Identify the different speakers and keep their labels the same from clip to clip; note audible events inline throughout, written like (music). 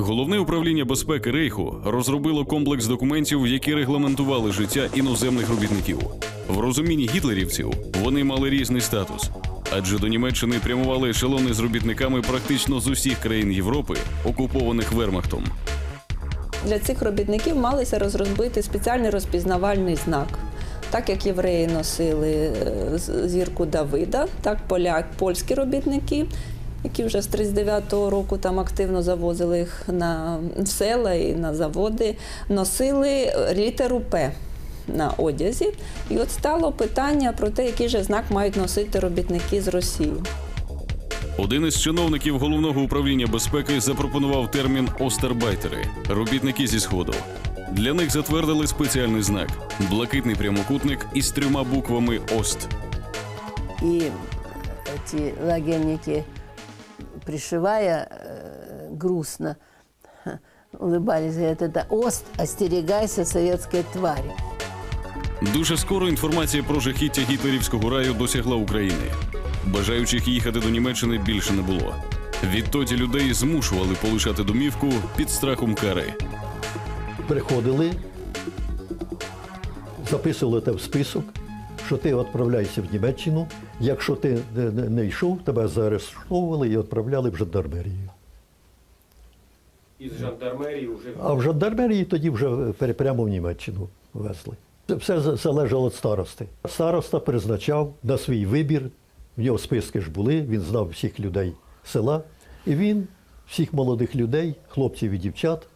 Speaker 1: Головне управління безпеки Рейху розробило комплекс документів, які регламентували життя іноземних робітників. В розумінні гітлерівців вони мали різний статус, адже до Німеччини прямували ешелони з робітниками практично з усіх країн Європи, окупованих Вермахтом.
Speaker 2: Для цих робітників малися розробити спеціальний розпізнавальний знак. Так як євреї носили е, зірку Давида, так поляк, польські робітники, які вже з 39-го року там активно завозили їх на села і на заводи, носили літеру П на одязі. І от стало питання про те, який же знак мають носити робітники з Росії.
Speaker 1: Один із чиновників головного управління безпеки запропонував термін остербайтери робітники зі сходу. Для них затвердили спеціальний знак блакитний прямокутник із трьома буквами ОСТ.
Speaker 3: И эти лагерники, пришивая э, грустно, улыбались, говорят, это Ост, остерегайся советской твари.
Speaker 1: Дуже скоро інформація про жахіття гітлерівського раю досягла України. Бажаючих їхати до Німеччини більше не було. Відтоді людей змушували полишати домівку під страхом кари.
Speaker 4: приходили, записували те в список, що ти відправляєшся в Німеччину. Якщо ти не, йшов, тебе заарештовували і відправляли в жандармерію.
Speaker 5: Із жандармерії вже
Speaker 4: А в жандармерії тоді вже прямо в Німеччину везли. Це все залежало від старости. Староста призначав на свій вибір, в нього списки ж були, він знав всіх людей села. І він всіх молодих людей, хлопців і дівчат,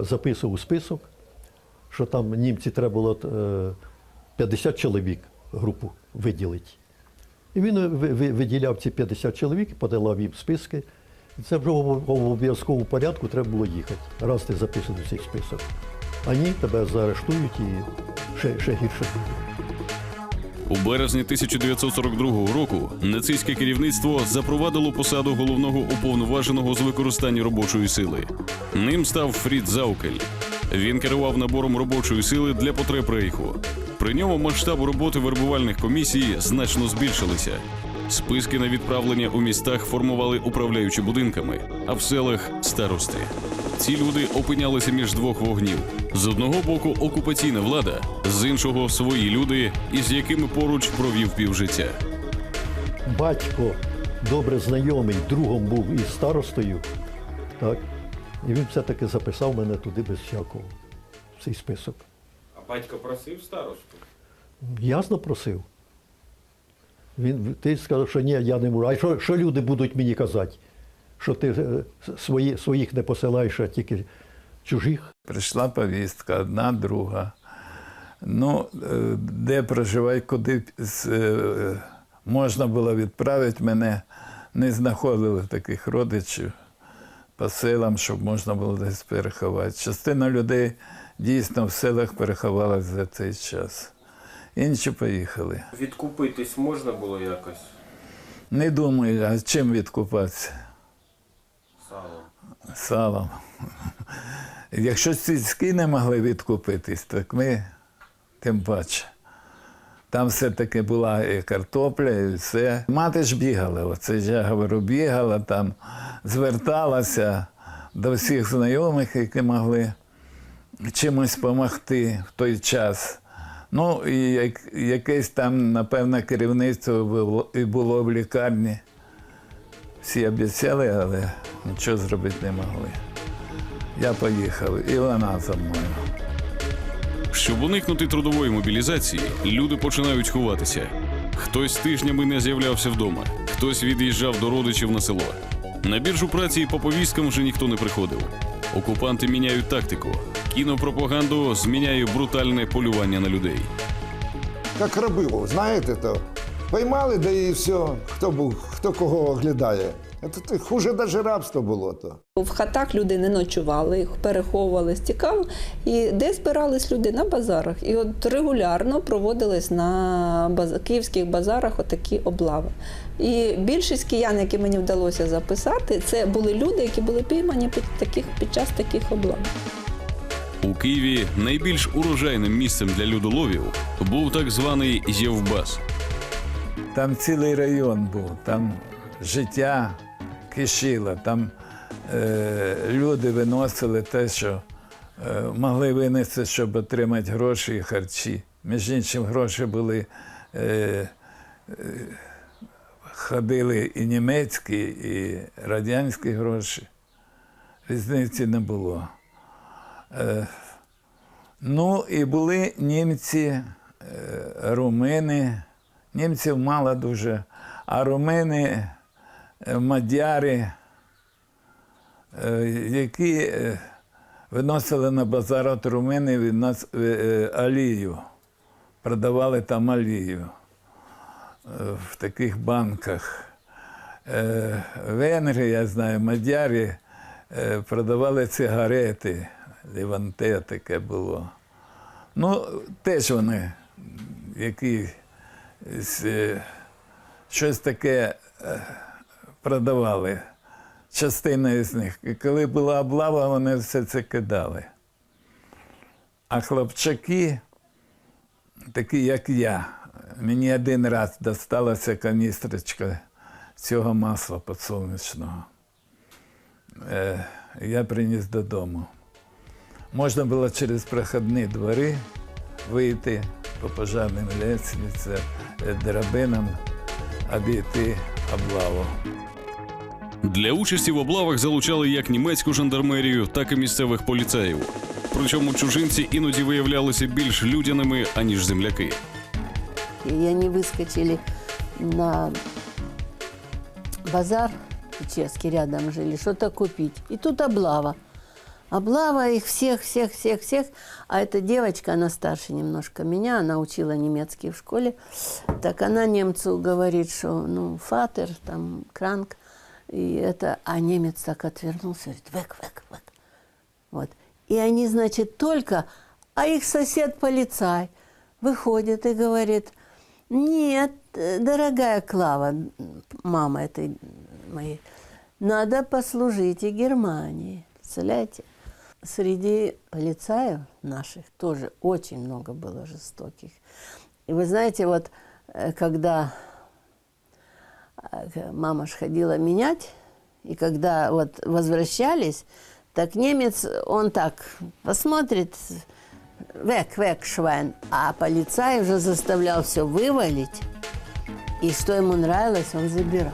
Speaker 4: записував у список, що там німці треба було е, 50 чоловік групу виділити. І він ви- виділяв ці 50 чоловік, подавав їм списки. Це вже в обов'язковому порядку треба було їхати. Раз ти записаний в цей список. А ні, тебе заарештують і ще, ще гірше.
Speaker 1: У березні 1942 року нацистське керівництво запровадило посаду головного уповноваженого з використання робочої сили. Ним став Фрід Заукель. Він керував набором робочої сили для потреб рейху. При ньому масштаб роботи вербувальних комісій значно збільшилися. Списки на відправлення у містах формували управляючі будинками, а в селах старости. Ці люди опинялися між двох вогнів: з одного боку окупаційна влада, з іншого свої люди, із якими поруч провів півжиття.
Speaker 4: Батько добре знайомий, другом був із старостою. Так? І він все-таки записав мене туди без всякого, цей список.
Speaker 5: Батько просив старосту.
Speaker 4: Ясно просив. Він, ти сказав, що ні, я не можу. А що, що люди будуть мені казати? Що ти е, свої, своїх не посилаєш, а тільки чужих?
Speaker 6: Прийшла повістка, одна, друга. Ну, е, де проживати, куди е, можна було відправити мене, не знаходили таких родичів по селам, щоб можна було десь переховати. Частина людей дійсно в селах переховалась за цей час. Інші поїхали.
Speaker 5: Відкупитись можна було якось
Speaker 6: Не думаю, а чим відкупатися?
Speaker 5: салом.
Speaker 6: салом. Якщо сільські не могли відкупитись, так ми тим паче. Там все-таки була і картопля, і все. Мати ж бігала, оце я говорю, бігала там, зверталася до всіх знайомих, які могли чимось допомогти в той час. Ну, і як, якесь там, напевно, керівництво було, і було в лікарні. Всі обіцяли, але нічого зробити не могли. Я поїхав, і вона за мною.
Speaker 1: Щоб уникнути трудової мобілізації, люди починають ховатися. Хтось тижнями не з'являвся вдома, хтось від'їжджав до родичів на село. На біржу праці по повісткам вже ніхто не приходив. Окупанти міняють тактику. Кінопропаганду зміняє брутальне полювання на людей.
Speaker 7: як рабило, знаєте, то поймали, да і все, хто був, хто кого оглядає. Це хуже навіть рабство було то.
Speaker 2: В хатах люди не ночували, їх переховували, стікали. І де збирались люди? На базарах. І от регулярно проводились на баз... київських базарах отакі облави. І більшість киян, які мені вдалося записати, це були люди, які були піймані під, таких, під час таких облав.
Speaker 1: У Києві найбільш урожайним місцем для людоловів був так званий Євбас.
Speaker 6: Там цілий район був, там життя кишіло, там е, люди виносили те, що е, могли винести, щоб отримати гроші і харчі. Між іншим, гроші були. Е, ходили і німецькі, і радянські гроші. Різниці не було. Е, ну і були німці, е, румини. Німців мало дуже, а румини, е, мадяри, які виносили на базар от румини від нас олію, продавали там олію в таких банках. Венгри, я знаю, мадяри продавали цигарети, ліванте таке було. Ну, теж вони якісь, е, щось таке е, продавали, частина із них. І коли була облава, вони все це кидали. А хлопчаки, такі як я, мені один раз досталася каністрочка цього масла подсолнечного. Е, я приніс додому. Можна було через проходні двори вийти по пожарним лестницям, е, драбинам, обійти облаву.
Speaker 1: Для участі в облавах залучали як німецьку жандармерію, так і місцевих поліцеїв. Причому чужинці іноді виявлялися більш людяними, аніж земляки.
Speaker 3: И они выскочили на базар, чешский рядом жили, что-то купить. И тут облава. Облава их всех, всех, всех, всех. А эта девочка, она старше немножко меня, она учила немецкий в школе. Так она немцу говорит, что, ну, фатер, там, кранк. И это, а немец так отвернулся, говорит, век, век, век. Вот. И они, значит, только, а их сосед полицай выходит и говорит, нет, дорогая Клава, мама этой моей, надо послужить и Германии. Представляете? Среди полицаев наших тоже очень много было жестоких. И вы знаете, вот э, когда э, мама ж ходила менять, и когда вот возвращались, так немец, он так посмотрит, век, век, швайн, а полицай уже заставлял все вывалить, и что ему нравилось, он забирал.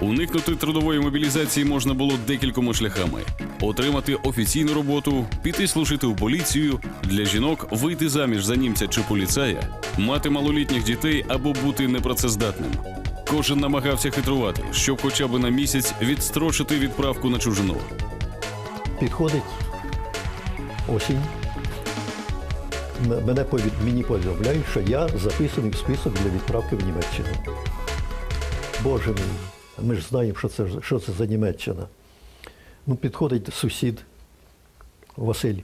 Speaker 1: Уникнути трудової мобілізації можна було декількома шляхами: отримати офіційну роботу, піти служити у поліцію, для жінок вийти заміж за німця чи поліцая, мати малолітніх дітей або бути непрацездатним. Кожен намагався хитрувати, щоб хоча б на місяць відстрочити відправку на чужину.
Speaker 4: Підходить осінь. Мене повід- мені повідомляють, що я записаний в список для відправки в Німеччину. Боже мій, ми ж знаємо, що це, що це за Німеччина. Ну, підходить сусід Василь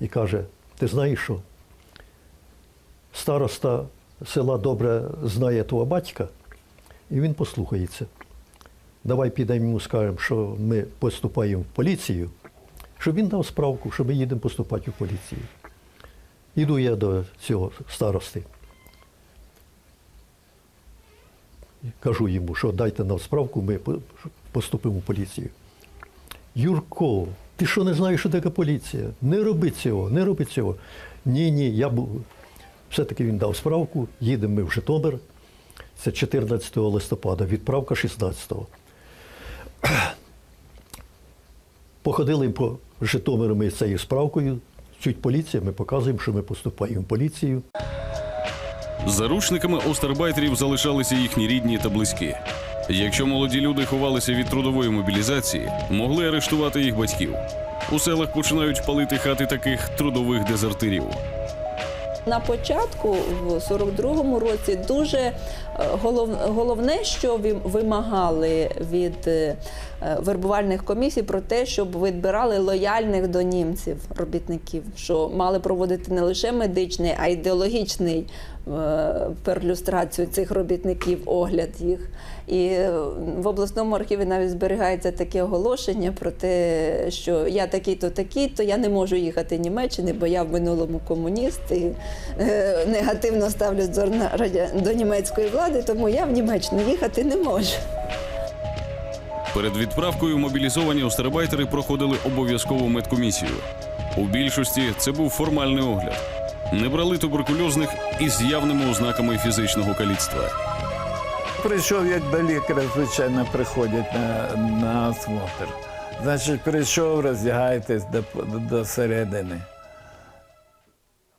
Speaker 4: і каже: ти знаєш що? Староста села добре знає твого батька, і він послухається. Давай підемо йому скажемо, що ми поступаємо в поліцію, щоб він дав справку, що ми їдемо поступати в поліцію. Іду я до цього старости. Кажу йому, що дайте нам справку, ми поступимо в поліцію. Юрко, ти що не знаєш, що таке поліція? Не роби цього, не роби цього. Ні, ні, я був. Все-таки він дав справку, їдемо ми в Житомир. Це 14 листопада, відправка 16-го. (clears throat) Походили по Житомиру ми з цією справкою. Чуть поліція, ми показуємо, що ми поступаємо в поліцію.
Speaker 1: Заручниками остарбайтерів залишалися їхні рідні та близькі. Якщо молоді люди ховалися від трудової мобілізації, могли арештувати їх батьків. У селах починають палити хати таких трудових дезертирів.
Speaker 2: На початку, в 42-му році, дуже е, головне, що ви- вимагали від е, вербувальних комісій, про те, щоб відбирали лояльних до німців робітників, що мали проводити не лише медичний, а й ідеологічний е, перлюстрацію цих робітників, огляд їх. І е, в обласному архіві навіть зберігається таке оголошення про те, що я такий-то такий-то, я не можу їхати в Німеччини, бо я в минулому комуніст і е, негативно ставлюсь до німецької влади, тому я в Німеччину їхати не можу.
Speaker 1: Перед відправкою мобілізовані остарбайтери проходили обов'язкову медкомісію. У більшості це був формальний огляд. Не брали туберкульозних із явними ознаками фізичного каліцтва.
Speaker 6: Прийшов як до лікаря, звичайно, приходять на, на осмотр. Значить, прийшов, роздягайтесь до, до середини.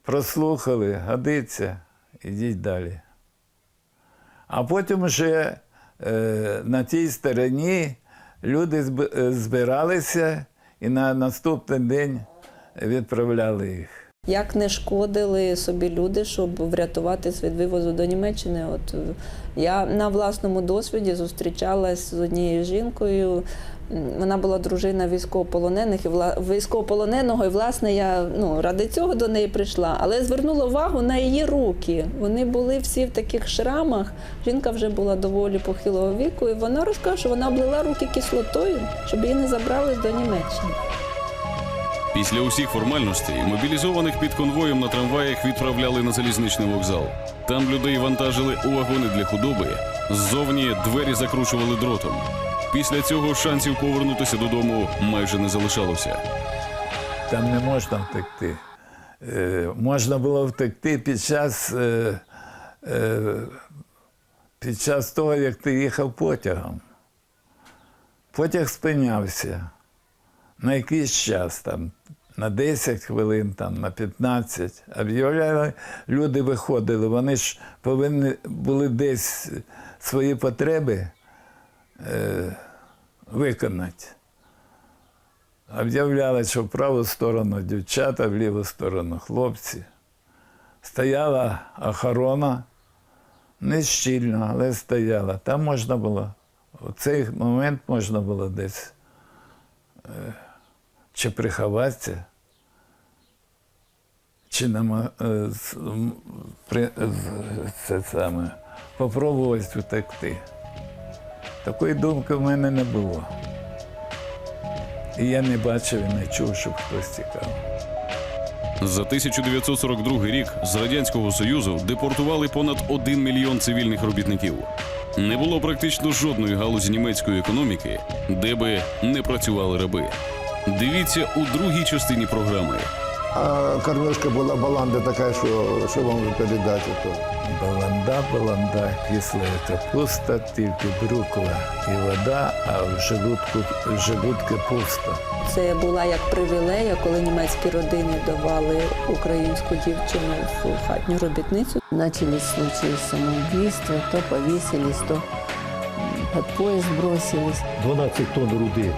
Speaker 6: Прослухали, годиться, ідіть далі. А потім вже е, на тій стороні люди е, збиралися і на наступний день відправляли їх.
Speaker 2: Як не шкодили собі люди, щоб врятуватись від вивозу до Німеччини. От е, я на власному досвіді зустрічалась з однією жінкою. Вона була дружина військовополонених і вла- військовополоненого, і власне я ну ради цього до неї прийшла. Але звернула увагу на її руки. Вони були всі в таких шрамах. Жінка вже була доволі похилого віку, і вона розкаже, що вона облила руки кислотою, щоб її не забрали до Німеччини.
Speaker 1: Після усіх формальностей мобілізованих під конвоєм на трамваях відправляли на залізничний вокзал. Там людей вантажили у вагони для худоби. Ззовні двері закручували дротом. Після цього шансів повернутися додому майже не залишалося.
Speaker 6: Там не можна втекти. Е, можна було втекти під час, е, е, під час того, як ти їхав потягом. Потяг спинявся на якийсь час, там, на 10 хвилин, там, на 15. Об'являли, люди виходили, вони ж повинні були десь свої потреби е, виконати. Об'являли, що в праву сторону дівчата, в ліву сторону хлопці. Стояла охорона, не щільно, але стояла. Там можна було, у цей момент можна було десь е, чи приховатися, чи нама, е, це втекти. Такої думки в мене не було. І я не бачив і не чув, щоб хтось тікав.
Speaker 1: За 1942 рік з радянського союзу депортували понад 1 мільйон цивільних робітників. Не було практично жодної галузі німецької економіки, де би не працювали раби. Дивіться у другій частині програми.
Speaker 7: А кормежка була баланда така, що, що вам передати. То.
Speaker 6: Баланда, баланда, кисла капуста, тільки бруква і вода, а в желудку, в желудки пусто.
Speaker 2: Це була як привілея, коли німецькі родини давали українську дівчину в хатню робітницю.
Speaker 3: Начались случаи самоубийства, то повесились, то м, под поезд бросились.
Speaker 4: 12 тонн руди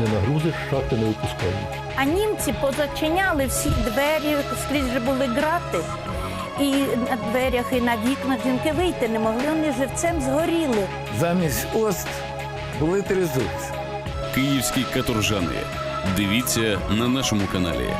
Speaker 4: не нагрузиш, шахти не випускають.
Speaker 8: А німці позачиняли всі двері, скрізь же були грати. І на дверях, і на вікнах жінки вийти не могли, вони живцем згоріли.
Speaker 6: Замість ост були тризубці.
Speaker 1: Київські каторжани. Дивіться на нашому каналі.